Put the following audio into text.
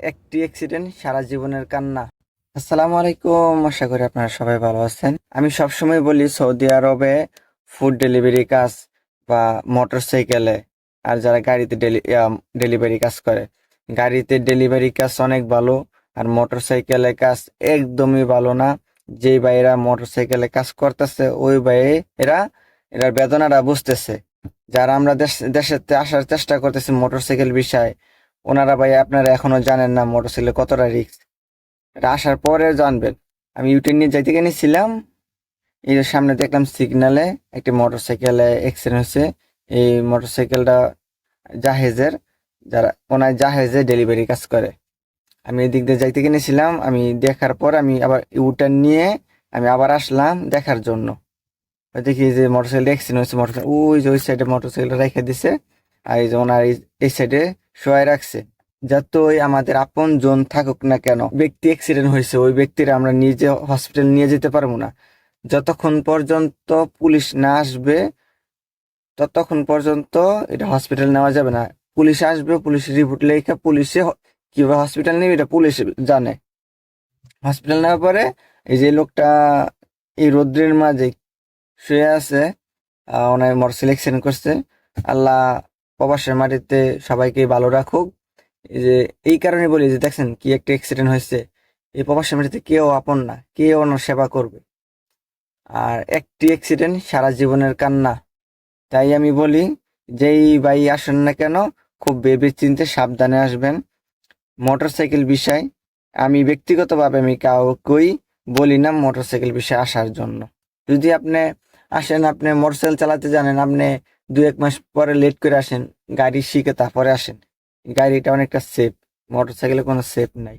একটি অ্যাক্সিডেন্ট সারা জীবনের কান্না। আসসালামু আলাইকুম, আশা করি আপনারা সবাই ভালো আছেন। আমি সবসময় বলি, সৌদি আরবে ফুড ডেলিভারি কাজ বা মোটর সাইকেলে আর যারা গাড়িতে ডেলিভারি কাজ করে, গাড়িতে ডেলিভারি কাজ অনেক ভালো, আর মোটর সাইকেলে কাজ একদমই ভালো না। যে ভাইয়েরা মোটর সাইকেলে কাজ করতেছে, ওই ভাই এরা এরা বেদনাটা বুঝতেছে। যারা আমরা দেশ দেশেতে আসার চেষ্টা করতেছি মোটর সাইকেল বিষয় ওনারা ভাই আপনারা এখনও জানেন না মোটরসাইকেল কতটা রিক্স এটা আসার পরে জানবেন। আমি ইউটিউব নিয়ে যাইতে গেছিলাম এই যে সামনে দেখলাম সিগনালে একটি মোটরসাইকেলে অ্যাক্সিডেন্ট হয়েছে। এই মোটরসাইকেলটা জাহেজের, যারা ওনার জাহেজে ডেলিভারি কাজ করে। আমি এদিক দিয়ে যাইতে গেছিলাম আমি দেখার পর আমি আবার ইউটার নিয়ে আমি আবার আসলাম দেখার জন্য। দেখি যে মোটরসাইকেল অ্যাক্সিডেন্ট হয়েছে, মোটরসাইকেল ওই যে ওই সাইডে মোটরসাইকেলটা রেখে দিছে। আর এই যে ওনার এই সাইডে শোয়াই রাখছে। যতই আমাদের আপন জন থাকুক না কেন, ব্যক্তি অ্যাক্সিডেন্ট হয়েছে, ওই ব্যক্তির আমরা নিজে হসপিটাল নিয়ে যেতে পারব না। যতক্ষণ পর্যন্ত পুলিশ না আসবে, ততক্ষণ পর্যন্ত এটা হসপিটাল নেওয়া যাবে না। পুলিশ আসবে, পুলিশ রিপোর্ট লেখা, পুলিশে কীভাবে হসপিটাল নেবে এটা পুলিশ জানে। হসপিটাল নেওয়ার পরে এই যে লোকটা এই রৌদ্রের মাঝে শুয়ে আছে ওনার মোটর সিলেকশন করছে। আল্লাহ প্রবাসের মাটিতে সবাইকে ভালো রাখুক। যে, এই কারণে বলি যে দেখছেন কি একটা অ্যাক্সিডেন্ট হয়েছে। এই প্রবাসের মাটিতে কেউ আপন না, কেউ ওনার সেবা করবে। আর একটি অ্যাক্সিডেন্ট সারা জীবনের কান্না। তাই আমি বলি, যেই ভাই আসেন না কেন, খুব ভেবে চিনতে সাবধানে আসবেন। মোটরসাইকেল বিষয়, আমি ব্যক্তিগতভাবে আমি কাউকেই বলি না মোটরসাইকেল বিষয়ে আসার জন্য। যদি আপনি আসেন, আপনি মোটরসাইকেল চালাতে জানেন, আপনি দু এক মাস পরে লেট করে আসেন, গাড়ি শিখে তারপরে আসেন। গাড়িটা অনেকটা সেফ মোটরসাইকেলে কোনো সেফ নাই।